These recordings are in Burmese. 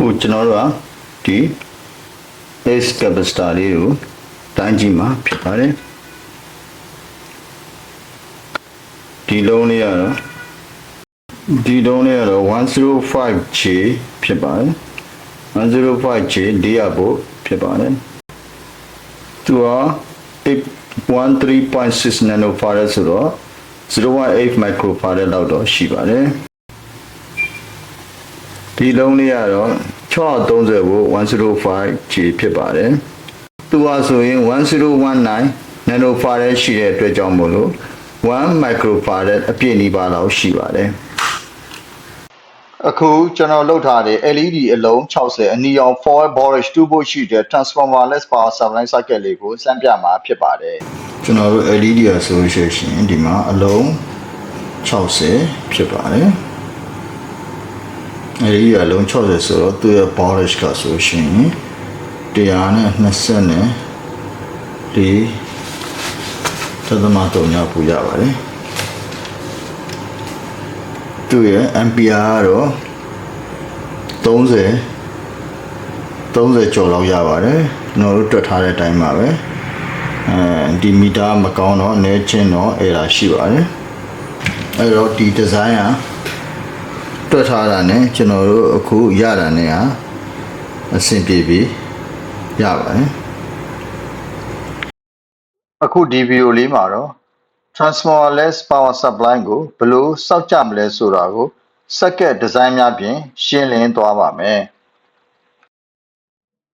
ခုကျွန်တော်တို့ကဒီ ace capacitor လေးကိုတိုင်းကြည့်မှာဖြစ်ပါတယ်ဒီလုံးလေးကတော့ဒီလုံးလေးကတော့ 105J ဖြစ်ပါတယ် 105J 400ဗို့ဖြစ်ပါတယ်သူက13.6 nanofarad ဆိုတော့0.8 microfarad လောက်တော့ရှိပါတယ် ဒီလုံးလေးကတော့630ဗို့ 105J ဖြစ်ပါတယ်သူကဆိုရင်1019 nanofarad ရှိတဲ့အတွက်ကြောင့်မို့လို့1 microfarad အပြည့်နီးပါးလောက်ရှိပါတယ်အခုကျွန်တော်လုပ်ထားတဲ့ LED အလုံး60အနီရောင် foil voltage 2 volt ရှိတဲ့ transformerless power supply circuit လေးကိုစမ်းပြမှာဖြစ်ပါတယ်ကျွန်တော်တို့ LED ရဆိုလို့ရှိရင်ဒီမှာအလုံး60ဖြစ်ပါတယ် LED ရအလုံး60ဆိုတော့သူ့ရဲ့ voltage ကဆိုရှင်120နဲ့ဒီသဒ္ဒမတုံညာပူရပါတယ်သူ့ရဲ့ ampere ကတော့30 30ကျော်လောက်ရပါတယ်ကျွန်တော်တို့တွက်ထားတဲ့အတိုင်းပါပဲအဲဒီမီတာမကောင်းတော့အနေချင်းတော့အဲ့ဒါရှိပါတယ်အဲ့တော့ဒီဒီဇိုင်းက တွက်ထားတာ ਨੇ ကျွန်တော်တို့အခုရတာ ਨੇ ဟာအဆင်ပြေပြီရပါတယ်အခုဒီဗီဒီယိုလေးမှာတော့ transformerless power supply ကိုဘယ်လိုစောင့်ကြမလဲဆိုတာကို circuit design များဖြင့်ရှင်းလင်းသွားပါမယ်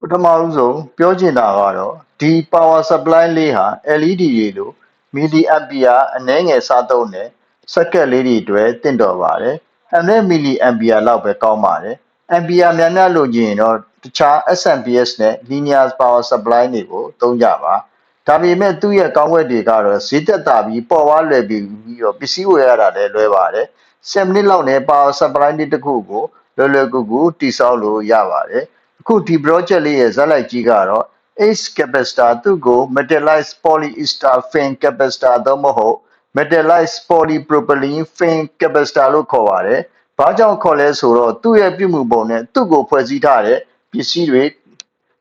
ပထမဦးဆုံးပြောချင်တာကတော့ဒီ power supply လေးဟာ LED တွေလို milli ampere အနည်းငယ်စားသုံးတဲ့ circuit လေးတွေအတွက်တင့်တော်ပါတယ် 100 milli ampere လောက်ပဲကောင်းပါတယ် ampere များများလိုချင်ရင်တော့တခြား SMPS နဲ့ linear power supply တွေကိုသုံးကြပါဒါပေမဲ့သူ့ရဲ့ကောင်းွက်တွေကတော့ဈေးသက်သာပြီးပေါ်ဝါလွယ်ပြီးပြီးတော့ပစ္စည်းဝယ်ရတာလည်းလွယ်ပါတယ်7မိနစ်လောက်နဲ့ power supply တစ်ခုကိုလွယ်လွယ်ကူကူတိစောက်လို့ရပါတယ်အခုဒီ project လေးရဲ့ဇာတ်လိုက်ကြီးကတော့ ace capacitor သူ့ကို metallized polyester fin capacitor သို့မဟုတ် metallized polypropylene fin capacitor လို့ခေါ်ပါတယ်။ဘာကြောင့်ခေါ်လဲဆိုတော့သူ့ရဲ့ပြုမှုပုံနဲ့သူ့ကိုဖွဲ့စည်းထားတဲ့ပစ္စည်းတွေ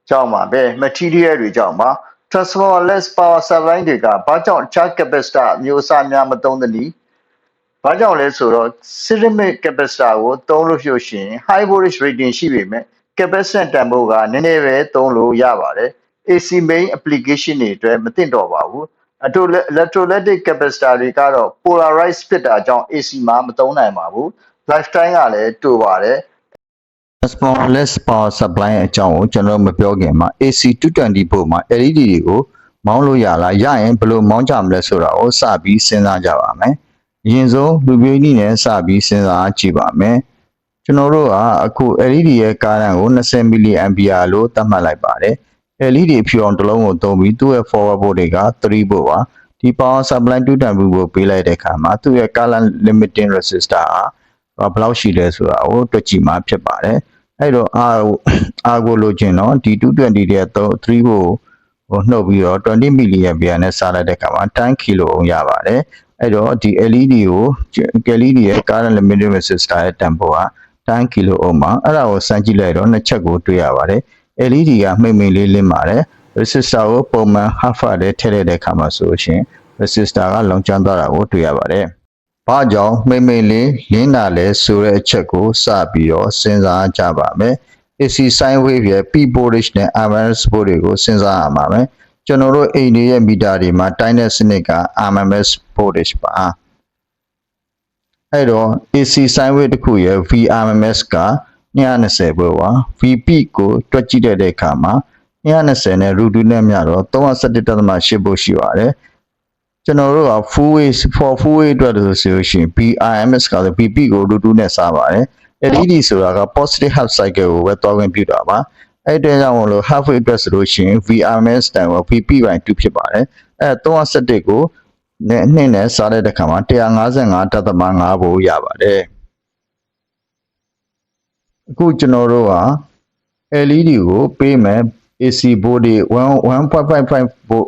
ကြောင့်ပါပဲ material တွေကြောင့်ပါ transformerless power supply တွေကဘာကြောင့် charge capacitor အမျိုးအစားများမသုံးသနည်းဘာကြောင့်လဲဆိုတော့ ceramic capacitor ကိုသုံးလို့ရှိလို့ရှိရင် high voltage rating ရှိပေမဲ့ capacitance တန်ဖိုးကနည်းနည်းပဲသုံးလို့ရပါတယ် AC main application တွေအတွက်မသင့်တော်ပါဘူးအတူ electrolytic capacitor တွေကတော့ polarized ဖြစ်တာကြောင့် AC မှာမသုံးနိုင်ပါဘူး lifetime ကလည်းတူပါတယ် transformerless power supply အကြောင်းကိုကျွန်တော်မပြောခင်မှာ AC 220 volt မှာ LED တွေကိုမောင်းလို့ရလားရရင်ဘယ်လိုမောင်းကြမလဲဆိုတာကိုစပြီးစဉ်းစားကြပါမယ်အရင်ဆုံးလူပြိုနည်းနဲ့စပြီးစဉ်းစားကြည့်ပါမယ်ကျွန်တော်တို့ကအခု LED ရဲ့ကာရန်ကို20 mA လို့သတ်မှတ်လိုက်ပါတယ် LED ဖြူအောင်တစ်လုံးကိုသုံးပြီးသူ့ရဲ့ forward volt တွေက3 volt ပါဒီ power supply 220 volt ကိုပေးလိုက်တဲ့အခါမှာသူ့ရဲ့ current limiting resistor ဟာဘယ်လောက်ရှိလဲဆိုတာကိုတွက်ကြည့်မှဖြစ်ပါတယ်အဲ့တော့ R ကို R ကိုလိုချင်တော့ဒီ220ရဲ့3 volt ကိုနှုတ်ပြီးတော့20 mA နဲ့စားလိုက်တဲ့အခါမှာ10 kilo ohm ရပါတယ်အဲ့တော့ဒီ LED ကို LED ရဲ့ current limiting resistor ရဲ့တန်ဖိုးက10 kilo ohm ပါအဲ့ဒါကိုစမ်းကြည့်လိုက်တော့နှစ်ချက်ကိုတွေ့ရပါတယ် LED ကမှိတ်မှိတ်လေးလင်းပါတယ် resistor ကိုပုံမှန် half နဲ့ထည့်လိုက်တဲ့အခါမှာဆိုရှင် resistor ကလောင်ကျွမ်းသွားတာကိုတွေ့ရပါတယ်။ဘာကြောင့်မှိတ်မှိတ်လေးလင်းတာလဲဆိုတဲ့အချက်ကိုစပြီးတော့စဉ်းစားကြပါမယ်။ AC sine wave ရဲ့ P voltage နဲ့ RMS voltage ကိုစဉ်းစားရမှာမယ်။ကျွန်တော်တို့အိမ်တွေရဲ့မီတာတွေမှာတိုင်းတဲ့စနစ်က RMS voltage ပါ။အဲ့တော့ AC sine wave တစ်ခုရဲ့ VRMS က 220ပဲပါ VP ကိုတွက်ကြည့်တဲ့အခါမှာ220နဲ့ root 2နဲ့မြတော့317.8ဖို့ရှိပါတယ်ကျွန်တော်တို့က full wave for full wave အတွက်လို့ဆိုလို့ရှိရင် BRMS ကဆို VP ကို root 2နဲ့စားပါတယ် LED ဆိုတာက positive half cycle ကိုပဲတွားဝင်ပြတာပါအဲ့တဲ့ကြောင့်မလို့ half wave အတွက်ဆိုလို့ရှိရင် VRMS တန်က VP by 2ဖြစ်ပါတယ်အဲ317ကိုနဲ့နှစ်နဲ့စားတဲ့အခါမှာ155.5ဖို့ရပါတယ် အခုကျွန်တော်တို့က LED ကိုပေးမယ် AC board တွေ1.55 volt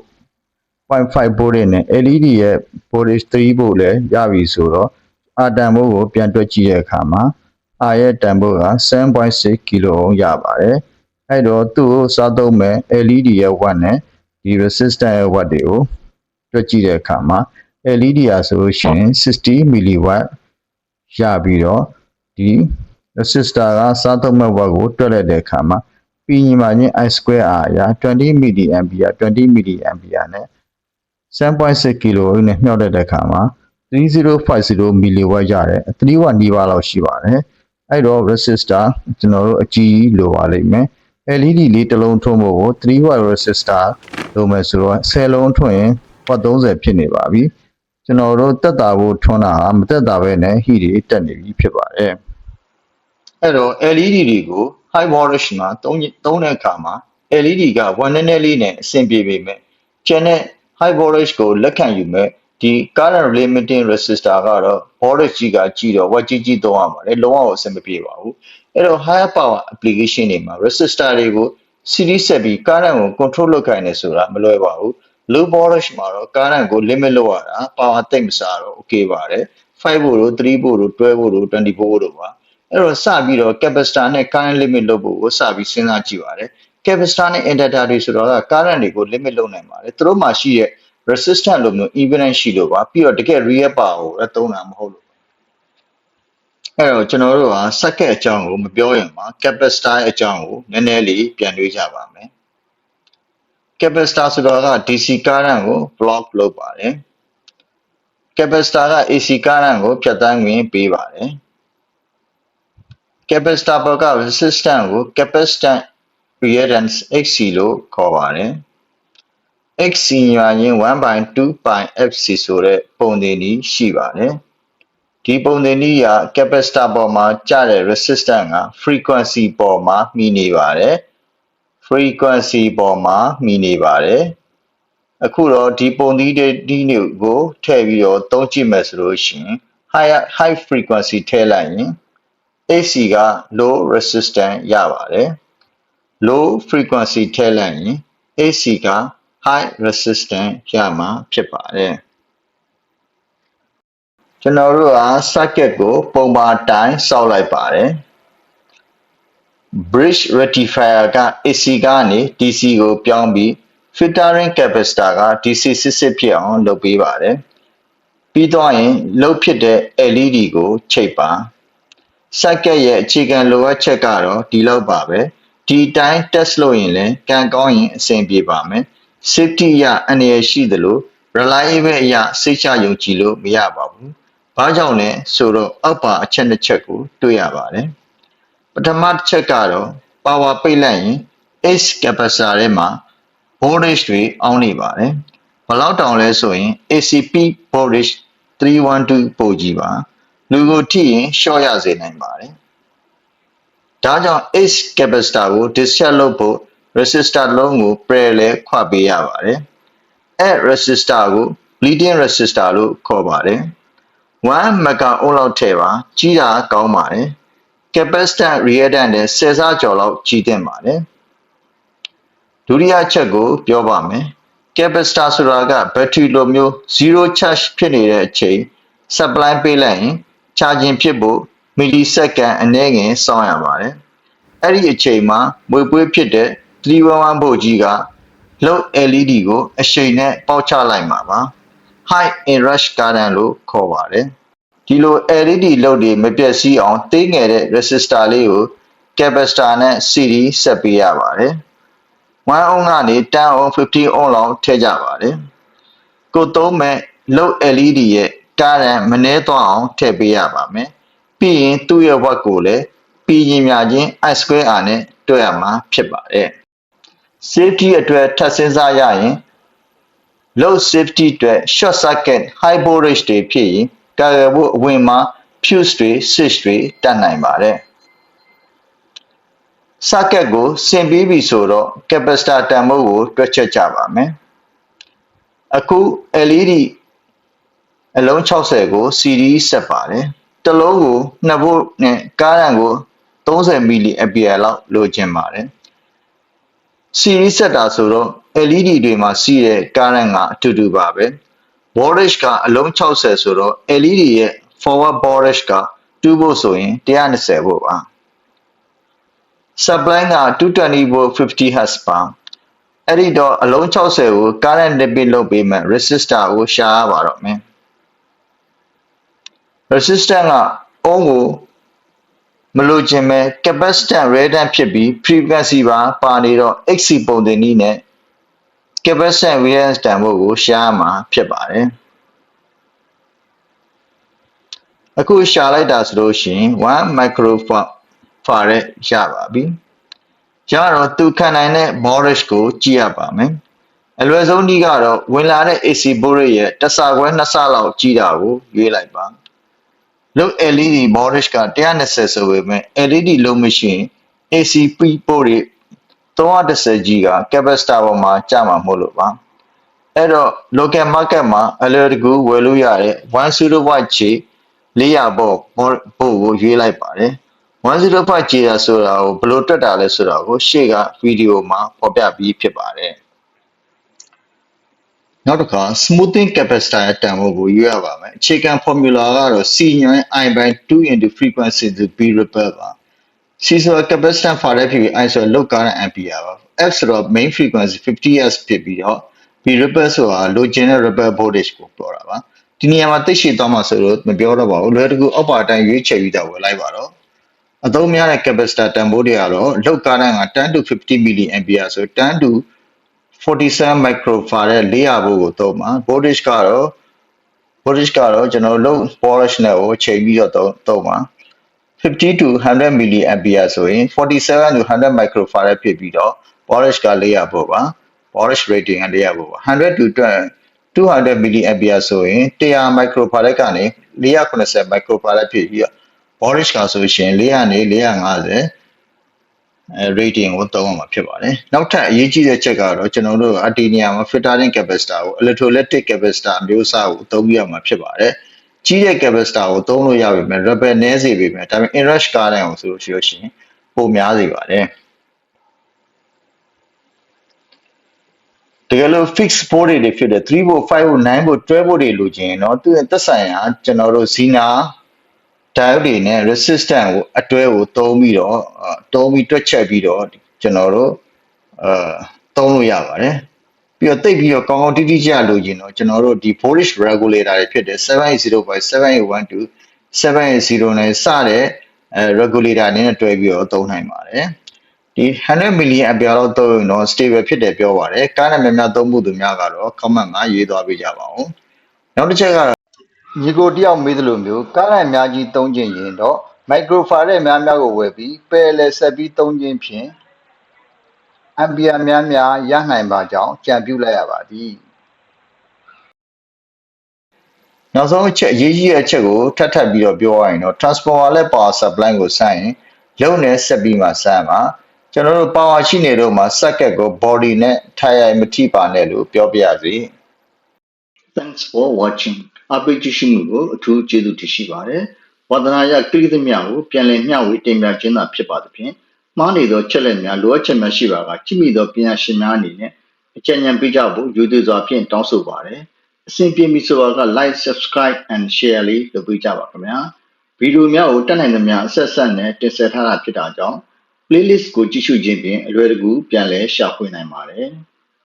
0.5 volt နဲ့ LED ရဲ့ voltage 3 volt လည်းရပြီဆိုတော့အာတန်ဘိုးကိုပြန်တွက်ကြည့်တဲ့အခါမှာ R ရဲ့တန်ဖိုးက7.6 kilo ohm ရပါတယ်အဲ့တော့သူ့ကိုစားသုံးမဲ့ LED ရဲ့ watt နဲ့ဒီ resistor ရဲ့ watt တွေကိုတွက်ကြည့်တဲ့အခါမှာ LED อ่ะဆိုလို့ရှိရင်60 milliwatt ရပြီးတော့ဒီ resistor ကစားသုံးမဲ့ watt ကိုတွက်လိုက်တဲ့အခါမှာပြီးညီမချင်း I square R ရ20 milliampere 20 milliampere နဲ့7.6 kilo ohm နဲ့မြှောက်လိုက်တဲ့အခါမှာ3050 milliwatt ရတယ်3 watt နီးပါးလောက်ရှိပါတယ်အဲ့တော့ resistor ကျွန်တော်တို့အကြီးကြီးလိုပါလိမ့်မယ် LED လေးတစ်လုံးထွန်းဖို့ကို3 watt resistor လိုမယ်ဆိုတော့10လုံးထွန်းရင် watt 30ဖြစ်နေပါပြီကျွန်တော်တို့တက်တာဖို့ထွန်းတာဟာမတက်တာပဲနဲ့ heat တွေတက်နေပြီဖြစ်ပါတယ် အဲ့တော့ LED တွေကို high voltage မှာသုံးသုံးတဲ့အခါမှာ LED က1နည်းနည်းလေးနဲ့အဆင်ပြေပေမဲ့ကျန်တဲ့ high voltage ကိုလက်ခံယူမဲ့ဒီ current limiting resistor ကတော့ voltage ကြီးကကြီးတော့ watt ကြီးကြီးသုံးရမှာလေလုံးဝအဆင်မပြေပါဘူးအဲ့တော့ higher power application တွေမှာ resistor တွေကို series ဆက်ပြီး current ကို control လုပ်ခိုင်းနေဆိုတာမလွယ်ပါဘူး low voltage မှာတော့ current ကို limit လုပ်ရတာ power သိမ့်မစားတော့ okay ပါတယ်5 volt တို့3 volt တို့12 volt တို့24 volt တို့ပါ အဲ့တော့စပြီးတော့ capacitor နဲ့ current limit လုပ်ဖို့ကိုစပြီးစဉ်းစားကြည့်ပါတယ် capacitor နဲ့ inductor တွေဆိုတော့ current တွေကို limit လုပ်နိုင်ပါတယ်သူတို့မှာရှိတဲ့ resistance လိုမျိုး impedance ရှိလို့ပါပြီးတော့တကယ် real power ကိုလည်းသုံးတာမဟုတ်လို့အဲ့တော့ကျွန်တော်တို့က circuit အကြောင်းကိုမပြောရင်မှာ capacitor အကြောင်းကိုနည်းနည်းလေးပြန်တွေးကြပါမယ် capacitor ဆိုတော့က DC current ကို block လုပ်ပါတယ် capacitor က AC current ကိုဖြတ်တန်းခွင့်ပေးပါတယ် capacitor ဘက်က resistance ကို capacitance reactance XC လို့ခေါ်ပါတယ် XC ညာရင်1 by 2 by FC ဆိုတဲ့ပုံသင်နည်းရှိပါတယ်ဒီပုံသင်နည်းက capacitor ပေါ်မှာကျတဲ့ resistance က frequency ပေါ်မှာမှီနေပါတယ် frequency ပေါ်မှာမှီနေပါတယ်အခုတော့ဒီပုံသီးတဲ့ဒီမျိုးကိုထည့်ပြီးတော့သုံးကြည့်မယ်ဆိုလို့ရှိရင် high high frequency ထည့်လိုက်ရင် AC က low resistance ရပါတယ် low frequency ထည့်လိုက်ရင် AC က high resistance ရမှာဖြစ်ပါတယ်ကျွန်တော်တို့က circuit ကိုပုံပါအတိုင်းစောက်လိုက်ပါတယ် bridge rectifier က AC ကနေ DC ကိုပြောင်းပြီး filtering capacitor က DC စစ်စစ်ဖြစ်အောင်လုပ်ပေးပါတယ်ပြီးတော့ရင်လှုပ်ဖြစ်တဲ့ LED ကိုချိန်ပါ circuit ရဲ့အခြေခံလိုအပ်ချက်ကတော့ဒီလောက်ပါပဲဒီတိုင်း test လုပ်ရင်လည်းကံကောင်းရင်အဆင်ပြေပါမယ် safety အရအန္တရာယ်ရှိသလို reliable အရစိတ်ချယုံကြည်လို့မရပါဘူး။ဘာကြောင့်လဲဆိုတော့အောက်ပါအချက်တစ်ချက်ကိုတွေ့ရပါတယ်။ပထမတစ်ချက်ကတော့ power ပိတ်လိုက်ရင် H capacitor ထဲမှာ voltage တွေအောင်းနေပါတယ်။ဘယ်လောက်တောင်လဲဆိုရင် ACP voltage 312ပို့ကြီးပါ။ လူကိုထိရင် short ရစေနိုင်ပါတယ်။ဒါကြောင့် H capacitor ကို discharge လုပ်ဖို့ resistor လုံးကို parallel ခွပေးရပါတယ်။အဲ resistor ကို leading resistor လို့ခေါ်ပါတယ်။1 mega ohm လောက်ထည့်ပါကြီးတာကောင်းပါတယ်။ capacitance reactance နဲ့10ဆကျော်လောက်ကြီးတင်ပါတယ်။ဒုတိယချက်ကိုပြောပါမယ်။ capacitor ဆိုတာက battery လိုမျိုး0 charge ဖြစ်နေတဲ့အချိန် supply ပေးလိုက်ရင် charging ဖြစ်ဖို့ millisecond အနည်းငယ်စောင့်ရပါတယ်။အဲ့ဒီအချိန်မှာမွေပွေးဖြစ်တဲ့311 volt ကြီးကလှုပ် LED ကိုအရှိန်နဲ့ပေါက်ချလိုက်မှာပါ high inrush current လို့ခေါ်ပါတယ်ဒီလို LED လှုပ်တွေမပြတ်စည်းအောင်သေးငယ်တဲ့ resistor လေးကို capacitor နဲ့ series ဆက်ပေးရပါတယ်1 ohm ကနေ10 ohm 15 ohm လောက်ထည့်ကြပါတယ်ကိုသုံးမဲ့လှုပ် LED ရဲ့ current မနှဲသွားအောင်ထည့်ပေးရပါမယ်ပြီးရင်သူ့ရဲ့ watt ကိုလည်းပြီးရင်များချင်း I square R နဲ့တွက်ရမှာဖြစ်ပါတယ် safety အတွက်ထပ်စဉ်းစားရရင် load safety အတွက် short circuit high voltage တွေဖြစ်ရင်ကာကွယ်ဖို့အဝင်မှာ fuse တွေ switch တွေတတ်နိုင်ပါတယ် circuit ကိုဆင်ပြီးပြီဆိုတော့ capacitor တန်ဖိုးကိုတွက်ချက်ကြပါမယ်အခု LED အလုံး60ကို series ဆက်ပါတယ်တစ်လုံးကို2 volt နဲ့ကားရန်ကို30 milliampere လောက်လိုချင်ပါတယ် series ဆက်တာဆိုတော့ LED တွေမှာစီးတဲ့ current ကအတူတူပါပဲ voltage ကအလုံး60ဆိုတော့ LED ရဲ့ forward voltage က2 volt ဆိုရင်120 volt ပါ supply က220 volt 50 hertz ပါအဲ့ဒီတော့အလုံး60ကို current limit လုပ်ပေးမယ် resistor ကိုရှာရပါတော့မယ် resistor ကအုံးကိုမလို့ခြင်းပဲ capacitance redundant ဖြစ်ပြီး frequency ပါပါနေတော့ XC ပုံသင်နည်းနဲ့ capacitance redundant တန်ဖို့ကိုရှာရမှာဖြစ်ပါတယ်အခုရှာလိုက်တာဆိုလို့ရှိရင်1 microfarad ရပါပြီ။ကျတော့သူခံနိုင်တဲ့ voltage ကိုကြည့်ရပါမယ်။အလွယ်ဆုံးနည်းကတော့ဝင်လာတဲ့ AC voltage ရဲ့တစ်ဆခွဲနှစ်ဆလောက်ကြည့်တာကိုရွေးလိုက်ပါ။ လို့ LED voltage က120ဆိုပေမဲ့ LED လုံးမရှိရင် AC port တွေ310 G က capacitor ပေါ်မှာကြာမှာမဟုတ်လို့ပါ။အဲ့တော့ local market မှာအလွယ်တကူဝယ်လို့ရတဲ့105 G 400ပေါ့ပို့ကိုရွေးလိုက်ပါတယ်105 G ရဆိုတာကိုဘယ်လိုတွက်တာလဲဆိုတာကိုရှေ့ကဗီဒီယိုမှာဖော်ပြပြီးဖြစ်ပါတယ် နောက်တစ်ခါ smoothing capacitor ရဲ့တန်ဖိုးကိုရွေးရပါမယ်အခြေခံ formula ကတော့ C ညွှန်း I by 2 into frequency to B ripple ပါ C ဆိုတာ capacitance ဖာတဲ့ဖြစ်ပြီး I ဆိုတာ load current ampere ပါ F ဆိုတော့ main frequency 50 Hz ဖြစ်ပြီးတော့ B ripple ဆိုတာ load chain နဲ့ ripple voltage ကိုပြောတာပါဒီနေရာမှာသိရှိသွားမှာဆိုလို့မပြောတော့ပါဘူးလွယ်တကူအောက်ပါအတိုင်းရွေးချယ်ပြီးတော့ဝယ်လိုက်ပါတော့အသုံးများတဲ့ capacitor တန်ဖိုးတွေကတော့လောက်ကားတိုင်းက10 to 50 milliampere ဆို10 to 47 microfarad 400ဘို့ကိုသုံးပါ voltage ကတော့ voltage ကတော့ကျွန်တော်တို့ polish နဲ့ကိုချိန်ပြီးတော့သုံးသုံးပါ50 to 100 milliampere ဆိုရင်47 to 100 microfarad ဖြစ်ပြီးတော့ polish က400ဘို့ပါ polish rating က400ဘို့ပါ100 to 200 milliampere ဆိုရင်100 microfarad ကနေ480 microfarad ဖြစ်ပြီးတော့ voltage ကဆိုရှင်400နေ450အဲ rating ကိုသုံးရမှာဖြစ်ပါတယ်။နောက်ထပ်အရေးကြီးတဲ့ချက်ကတော့ကျွန်တော်တို့အဒီနီယာမှာ filtering capacitor ကို electrolytic capacitor အမျိုးအစားကိုသုံးပြရမှာဖြစ်ပါတယ်။ကြီးတဲ့ capacitor ကိုသုံးလို့ရပြီမဲ့ rubber နည်းစေပြီမဲ့ဒါပေမဲ့ inrush current ကိုဆိုလို့ရှိလို့ရှိရင်ပိုများစေပါတယ်။တကယ်လို့ fix board တွေဖြစ်တဲ့3 volt 5 volt 9 volt 12 volt တွေလိုချင်ရင်တော့သူ့ရဲ့သက်ဆိုင်ရာကျွန်တော်တို့ Zener diode တွေနဲ့ resistance ကိုအတွဲကိုသုံးပြီးတော့သုံးပြီးတွက်ချက်ပြီးတော့ကျွန်တော်တို့အဲသုံးလို့ရပါတယ်ပြီးတော့တိတ်ပြီးတော့ကောင်းကောင်းတိတိကျကျလိုချင်တော့ကျွန်တော်တို့ဒီ voltage regulator တွေဖြစ်တဲ့780 by 7812 780နဲ့စတဲ့အဲ regulator အနေနဲ့တွဲပြီးတော့သုံးနိုင်ပါတယ်ဒီ100 milliampere လောက်သုံးရင်တော့ stable ဖြစ်တယ်ပြောပါတယ်ကားနဲ့များများသုံးမှုသူများကတော့ comment မှာရေးသွားပေးကြပါဦးနောက်တစ်ချက်ကတော့ ညီကိုတယောက်မေးသလိုမျိုးကားနဲ့အများကြီးသုံးခြင်းရင်တော့ microfarad များများကိုဝယ်ပြီး parallel ဆက်ပြီးသုံးခြင်းဖြင့် ampere များများရနိုင်ပါကြောင်းကြံပြုလိုက်ရပါသည်နောက်ဆုံးအချက်အရေးကြီးတဲ့အချက်ကိုထပ်ထပ်ပြီးတော့ပြောရရင်တော့ transformer နဲ့ power supply ကိုစရင်ရုပ်နဲ့ဆက်ပြီးမှစမ်းပါကျွန်တော်တို့ power ရှိနေတော့မှ circuit ကို body နဲ့ tire မထိပါနဲ့လို့ပြောပြရစီ Thanks for watching အပိတ်ကြည့်ရှုမှုကိုအထူးကျေးဇူးတင်ရှိပါတယ်ဝါသနာရကလိသမျှကိုပြန်လည်မျှဝေတင်ပြခြင်းသာဖြစ်ပါသဖြင့်မှားနေသောချက်လက်များလိုအပ်ချက်များရှိပါကကြည့်မိသောပညာရှင်များအနေနဲ့အကြံဉာဏ်ပေးကြဖို့ယူသွစွာဖြင့်တောင်းဆိုပါတယ်အဆင်ပြေပြီဆိုတော့က like subscribe and share လေးလုပ်ပေးကြပါခင်ဗျာဗီဒီယိုများကိုတက်နိုင်သမျှအဆက်ဆက်နဲ့တင်ဆက်ထားတာဖြစ်တာကြောင့် playlist ကိုကြည့်ရှုခြင်းဖြင့်အလွယ်တကူပြန်လည်ရှာဖွေနိုင်ပါတယ်